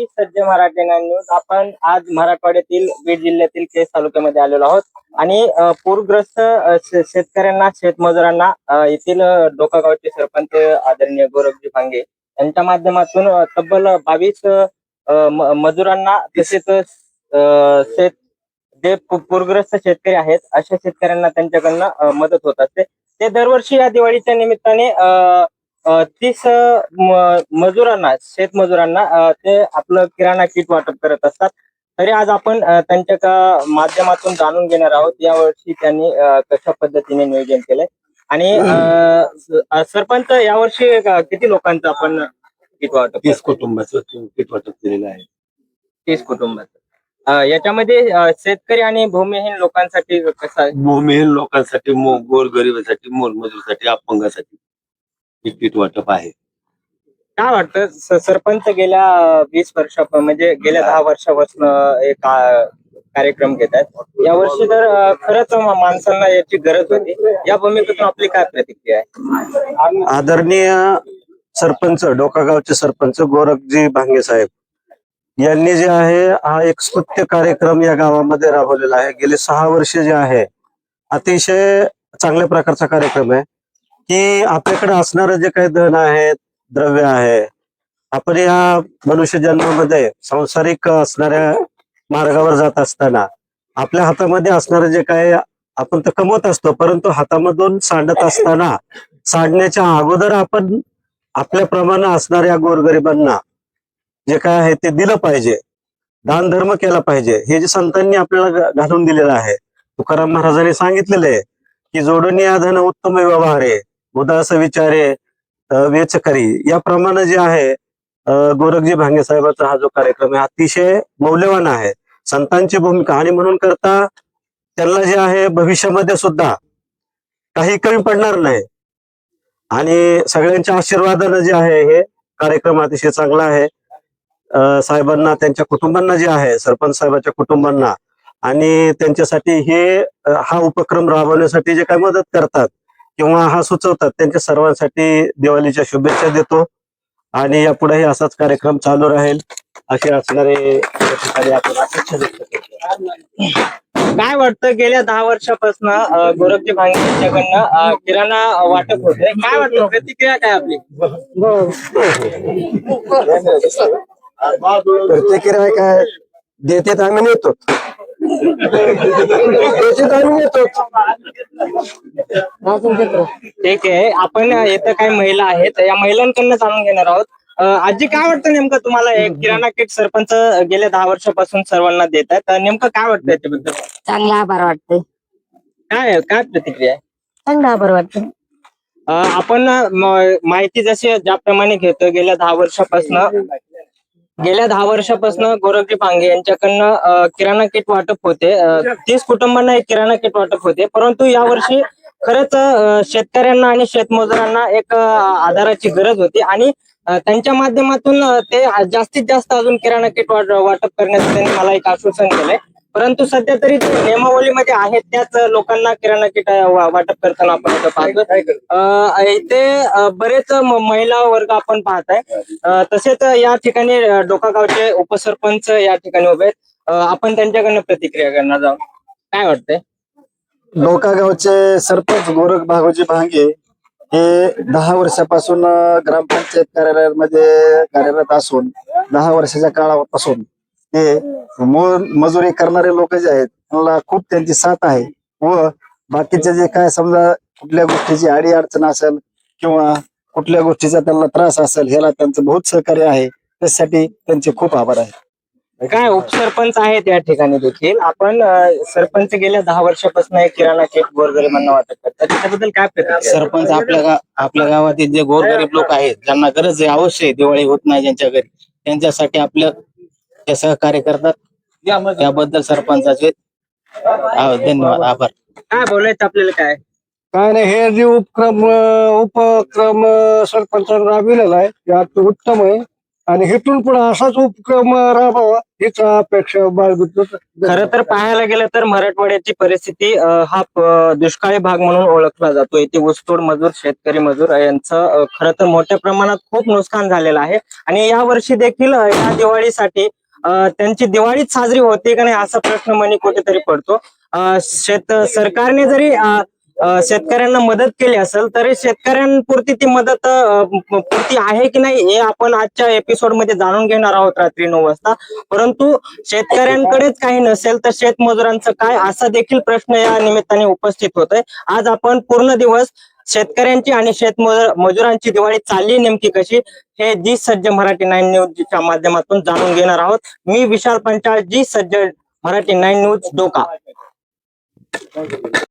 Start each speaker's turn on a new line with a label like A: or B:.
A: पाहण्यासाठी सज्ज मराठी न्यूज. आपण आज मराठवाड्यातील बीड जिल्ह्यातील केस तालुक्यामध्ये आलेलो आहोत. आणि पूरग्रस्त शेतकऱ्यांना शेतमजुरांना येथील अ, डोका गावचे सरपंच आदरणीय गोरखजी भांगे यांच्या माध्यमातून तब्बल बावीस मजुरांना तसेच अ, शेत जे पूरग्रस्त शेतकरी आहेत अशा शेतकऱ्यांना त्यांच्याकडनं मदत होत असते. ते दरवर्षी या दिवाळीच्या निमित्ताने अं तीस मजुरांना शेतमजुरांना ते आपलं किराणा किट वाटप करत असतात. तरी आज आपण त्यांच्या का- माध्यमातून जाणून घेणार आहोत. यावर्षी त्यांनी अ, कशा पद्धतीने नियोजन केलंय. आणि सरपंच यावर्षी किती लोकांचं आपण किट वाटप
B: तीस कुटुंबाचं किट वाटप केलेलं आहे.
A: तीस कुटुंबाचं. याच्यामध्ये शेतकरी आणि भूमिहीन लोकांसाठी कसं आहे?
B: भूमिहीन लोकांसाठी गोरगरिबासाठी मोलमजुरीसाठी अपंगासाठी. हे किट वाटप आहे.
A: काय वाटतं? स- सरपंच गेल्या वीस वर्षा म्हणजे गेल्या दहा वर्षापासून एक आ- कार्यक्रम घेत आहेत. यावर्षी तर अ, खरंच माणसांना याची गरज होती. या भूमिकेतून आपली काय प्रतिक्रिया आहे?
C: आदरणीय सरपंच डोकागावचे सरपंच गोरखजी भांगे साहेब यांनी जे आहे हा एक स्तुत्य कार्यक्रम या गावामध्ये राबवलेला आहे. गेले सहा वर्ष जे आहे अतिशय चांगल्या प्रकारचा कार्यक्रम आहे. की आपल्याकडे असणारं जे काही धन आहे द्रव्य आहे आपण या मनुष्य जन्मामध्ये सांसारिक असणाऱ्या मार्गावर जात असताना आपल्या हातामध्ये असणारं जे काय आपण तर कमवत असतो परंतु हातामधून सांडत असताना सांडण्याच्या अगोदर आपण आपल्याप्रमाणे असणाऱ्या गोरगरिबांना जे काय आहे ते दिलं पाहिजे दान धर्म केला पाहिजे हे जे संतांनी आपल्याला घालून दिलेलं आहे. तुकाराम महाराजांनी सांगितलेलं आहे की जोडून या धन उत्तम व्यवहार आहे बुधास विचारे अ, वेचकरी. याप्रमाणे जे आहे गोरखजी भांगे साहेबांचा हा जो कार्यक्रम आहे अतिशय मौल्यवान आहे. संतांची भूमिका. आणि म्हणून करता त्यांना जे आहे भविष्यामध्ये सुद्धा काही कमी पडणार नाही. आणि सगळ्यांच्या आशीर्वादानं जे आहे हे कार्यक्रम अतिशय चांगला आहे. साहेबांना त्यांच्या कुटुंबांना जे आहे सरपंच साहेबांच्या कुटुंबांना. आणि त्यांच्यासाठी हे हा उपक्रम राबवण्यासाठी जे काही मदत करतात किंवा हा सुचवतात. त्यांच्या सर्वांसाठी दिवाळीच्या शुभेच्छा देतो. आणि यापुढेही असाच कार्यक्रम चालू राहील. असे असणारे या ठिकाणी आपण अपेक्षा व्यक्त करतो.
A: काय वाटतं गेल्या दहा वर्षापासून गोरखजी भांगे यांच्याकडनं किराणा वाटप होतंय. काय वाटतं प्रतिक्रिया काय आपली?
C: प्रतिक्रिया काय? देते आम्ही नेतो.
A: ठीक आहे. आपण इथं काही महिला आहेत. या महिलांकडनं जाणून घेणार आहोत. आजी काय वाटतं नेमकं तुम्हाला? हे किराणा किट सरपंच गेल्या दहा वर्षापासून सर्वांना देत आहेत. नेमकं काय वाटतं याच्याबद्दल?
D: चांगला आभार वाटतंय.
A: काय काय प्रतिक्रिया आहे?
D: चांगला आभार वाटतंय.
A: अ, आपण म- माहिती जशी ज्याप्रमाणे घेतो गेल्या दहा वर्षापासून गेल्या दहा वर्षापासून गोरखजी पांगे यांच्याकडनं किराणा किट वाटप होते. तीस कुटुंबांना एक किराणा किट वाटप होते. परंतु यावर्षी खरंच शेतकऱ्यांना आणि शेतमजुरांना एक आधाराची गरज होती. आणि त्यांच्या माध्यमातून ते जास्तीत जास्त अजून किराणा किट वाट- वाटप करण्याचं त्यांनी मला एक आश्वासन दिलंय. परंतु सध्या तरी ते नियमावलीमध्ये आहेत त्याच लोकांना किराणा किट वाटप करताना आपण इथं पाहतो अ, इथे बरेच महिला वर्ग आपण पाहताय. अ, तसेच या ठिकाणी डोकागावचे उपसरपंच या ठिकाणी उभे आहेत. आपण त्यांच्याकडनं प्रतिक्रिया करणार आहोत. काय वाटतंय?
E: डोकागावचे सरपंच गोरख भागोजी भांगे हे दहा वर्षापासून ग्रामपंचायत कार्यालयामध्ये कार्यरत असून दहा वर्षाच्या काळापासून ते मूळ मजुरी करणारे लोक जे आहेत त्यांना खूप त्यांची साथ आहे. व बाकीचे जे काय समजा कुठल्या गोष्टीची अडी अडचण असेल किंवा कुठल्या गोष्टीचा त्यांना त्रास असेल ह्याला त्यांचं बहुत सहकार्य आहे. त्यासाठी त्यांचे खूप आभार आहे
A: काय उपसरपंच आहेत या ठिकाणी देखील. आपण सरपंच गेल्या दहा वर्षापासून एक किराणा किट गोरगरिबांना वाटप करतात त्याच्याबद्दल काय?
F: सरपंच आपल्या आपल्या गावातील जे गोरगरीब लोक आहेत ज्यांना गरज आहे अवश्य दिवाळी होत नाही ज्यांच्या घरी त्यांच्यासाठी आपलं ते सहकार्य करतात. त्याबद्दल सरपंचाचे धन्यवाद आभार.
A: काय बोलायचं आपल्याला काय?
E: काय नाही हे जे उपक्रम उपक्रम सरपंचाने राबविलेला आहे ते अति उत्तम आहे.
G: आणि इथून पुढे असाच उपक्रम राबवा हीच अपेक्षा बाळगतो
A: खरं तर पाहायला गेलं तर मराठवाड्याची परिस्थिती हा दुष्काळी भाग म्हणून ओळखला जातो येथे ऊसतोड मजूर शेतकरी मजूर यांचं खरं तर मोठ्या प्रमाणात खूप नुकसान झालेलं आहे. आणि या वर्षी देखील या दिवाळीसाठी त्यांची दिवाळीच साजरी होते का नाही असा प्रश्न मनी कुठेतरी पडतो. शेत सरकारने जरी शेतकऱ्यांना मदत केली असेल तरी शेतकऱ्यांपुरती ती मदत पुरती आहे की नाही हे आपण आजच्या एपिसोडमध्ये जाणून घेणार आहोत रात्री नऊ वाजता. परंतु शेतकऱ्यांकडेच काही नसेल तर शेतमजुरांचं काय? असा देखील प्रश्न या निमित्ताने उपस्थित होतोय. आज आपण पूर्ण दिवस शेतकऱ्यांची आणि शेतमजूर मजुरांची दिवाळी चालली नेमकी कशी हे जी सज्ज मराठी नाईन न्यूजच्या माध्यमातून जाणून घेणार आहोत. मी विशाल पंचाळ जी सज्ज मराठी नाईन न्यूज डोका.